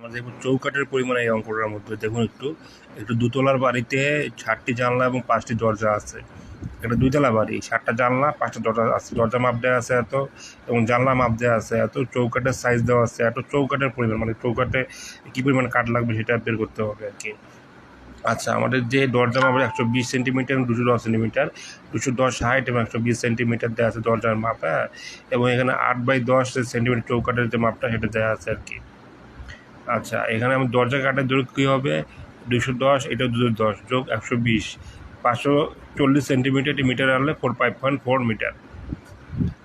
দেখুন চৌকাঠের পরিমাণ এই অঙ্কটার মধ্যে। দেখুন একটু একটু দুতলার বাড়িতে ষাটটি জানলা এবং পাঁচটি দরজা আছে। একটা দুইতলা বাড়ি ষাটটা জানলা, পাঁচটা দরজা আছে। দরজা মাপ দেওয়া আছে এত এবং জানলা মাপ দেওয়া আছে এত। চৌকাঠের সাইজ দেওয়া আছে এত। চৌকাঠের পরিমাণ মানে চৌকাঠে কী পরিমাণ কাঠ লাগবে সেটা বের করতে হবে আর কি। আচ্ছা আমাদের যে দরজা মাপ একশো বিশ সেন্টিমিটার এবং দুশো দশ সেন্টিমিটার। দুশো দশ হাইট এবং একশো বিশ সেন্টিমিটার দেওয়া আছে দরজার মাপ হ্যাঁ? এবং এখানে আট বাই দশ সেন্টিমিটার চৌকাঠের যে মাপটা সেটা দেওয়া আছে আর কি। আচ্ছা এখানে আমার দরজা কাটার দৈর্ঘ্য কী হবে? দুশো দশ, এটা দুশো দশ, যোগ একশো বিশ। পাঁচশো চল্লিশ সেন্টিমিটার মিটার আনলে four five point four metre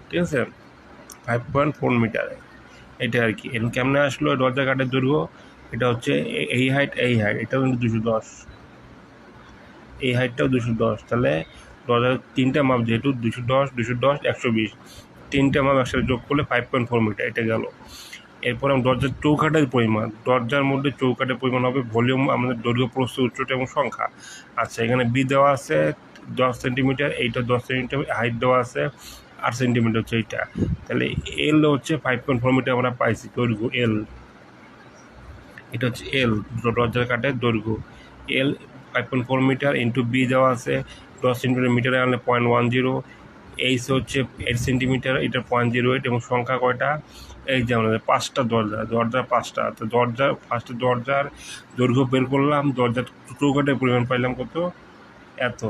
ঠিক আছে? ফাইভ পয়েন্ট ফোর মিটার এটা আর কি। এখন কেমনে আসলো দরজা কাঠের দৈর্ঘ্য? এটা হচ্ছে এই হাইট এই হাইট এটাও কিন্তু দুশো দশ। এই হাইটটাও দুশো দশ। তাহলে দরজার তিনটা মাপ যেহেতু দুশো দশ দুশো দশ, একশো বিশ। তিনটা মাপ একসাথে যোগ করলে ফাইভ পয়েন্ট ফোর মিটার এটা গেল। এরপর দরজার চৌকাঠের পরিমাণ, দরজার মধ্যে চৌকাঠের পরিমাণ হবে ভলিউম আমাদের দৈর্ঘ্য প্রস্থ উচ্চতা এবং সংখ্যা। আচ্ছা এখানে বি দেওয়া আছে দশ সেন্টিমিটার, এইটা দশ সেন্টিমিটার, হাইট দেওয়া আছে আট সেন্টিমিটার হচ্ছে এইটা। তাহলে এল হচ্ছে ফাইভ পয়েন্ট ফোর মিটার আমরা পাইছি দৈর্ঘ্য এল এটা হচ্ছে এল দরজার কাঠের দৈর্ঘ্য। L five point four metre into B দেওয়া আছে, দশ সেন্টিমিটার মিটারে আনলে পয়েন্ট ওয়ান জিরো এইচ হচ্ছে এইট সেন্টিমিটার, এটা পয়েন্ট জিরো এইট এবং সংখ্যা কয়টা? এই যে আমাদের পাঁচটা দরজা দরজা পাঁচটা। তো দরজা ফার্স্ট দরজার দৈর্ঘ্য বের করলাম, দরজার চৌকাটের পরিমাণ পাইলাম কত? এত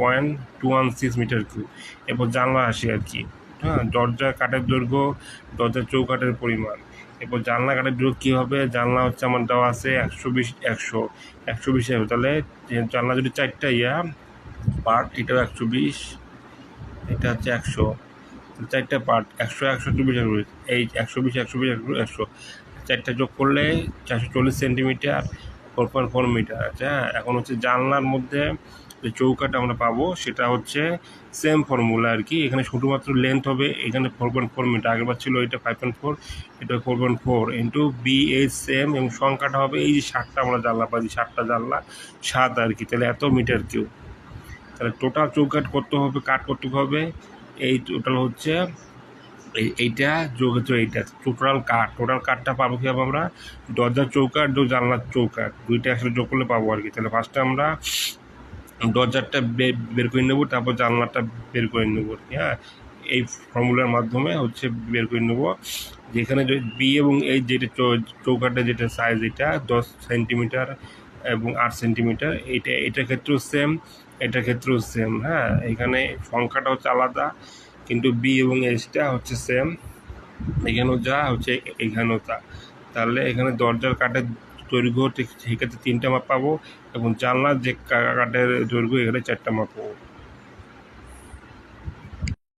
point two one six metre cube এরপর জানলা আসি আর কি। হ্যাঁ দরজা কাঠের দৈর্ঘ্য, দরজার চৌকাঠের পরিমাণ। এরপর জানলা কাঠের দৈর্ঘ্য কী হবে? জানলা হচ্ছে আমার দেওয়া আছে একশো বিশ, একশো। একশো বিশ তাহলে জানলা যদি চারটা ইয়া পার্ট এটাও একশো বিশ, এটা হচ্ছে একশো। চারটা পার্ট একশো একশো চব্বিশ একশো। এই একশো বিশ একশো বিশ, একশো একশো। চারটা যোগ করলে চারশো চল্লিশ centimetre four point four metre আচ্ছা এখন হচ্ছে জানলার মধ্যে যে চৌকাটা আমরা পাবো, সেটা হচ্ছে সেম ফর্মুলা আর কি। এখানে শুধুমাত্র লেন্থ হবে, এখানে ফোর পয়েন্ট ফোর মিটার আগেরবার ছিল এটা ফাইভ পয়েন্ট ফোর এটা four point four into B H same এবং সংখ্যাটা হবে এই যে ষাটটা আমরা জানলা পাচ্ছি ষাটটা জানলা, সাত আর কি। তাহলে এত মিটার কিউ তাহলে টোটাল চৌকাট করতে হবে কাট করতে হবে এই টোটাল হচ্ছে এই- এইটা যোগ হচ্ছে এইটা। টোটাল কাঠ টোটাল কাঠটা পাবো কীভাবে আমরা? দরজার চৌকাট দু জানলার চৌকাট দুইটা একসাথে যোগ করলে পাবো আর কি। তাহলে ফার্স্টে আমরা দরজারটা বের করে নেব তারপর জানলাটা বের করে নেব কি, হ্যাঁ? এই ফর্মুলার মাধ্যমে হচ্ছে বের করে নেব। যেখানে বি এবং এই যেটা চৌ- চৌকাঠের যেটা সাইজ এটা দশ সেন্টিমিটার এবং আট সেন্টিমিটার। এটা, এটার ক্ষেত্রেও সেম এটার ক্ষেত্রেও সেম হ্যাঁ? এখানে সংখ্যাটা হচ্ছে আলাদা, কিন্তু বি এবং এসটা হচ্ছে সেম এখানেও যা, হচ্ছে এখানেও তা। তাহলে এখানে দরজার কাঠের দৈর্ঘ্য ঠিক, সেক্ষেত্রে তিনটা মাপ পাবো এবং জানলার যে কাঠের দৈর্ঘ্য, এখানে চারটা মাপ পাবো।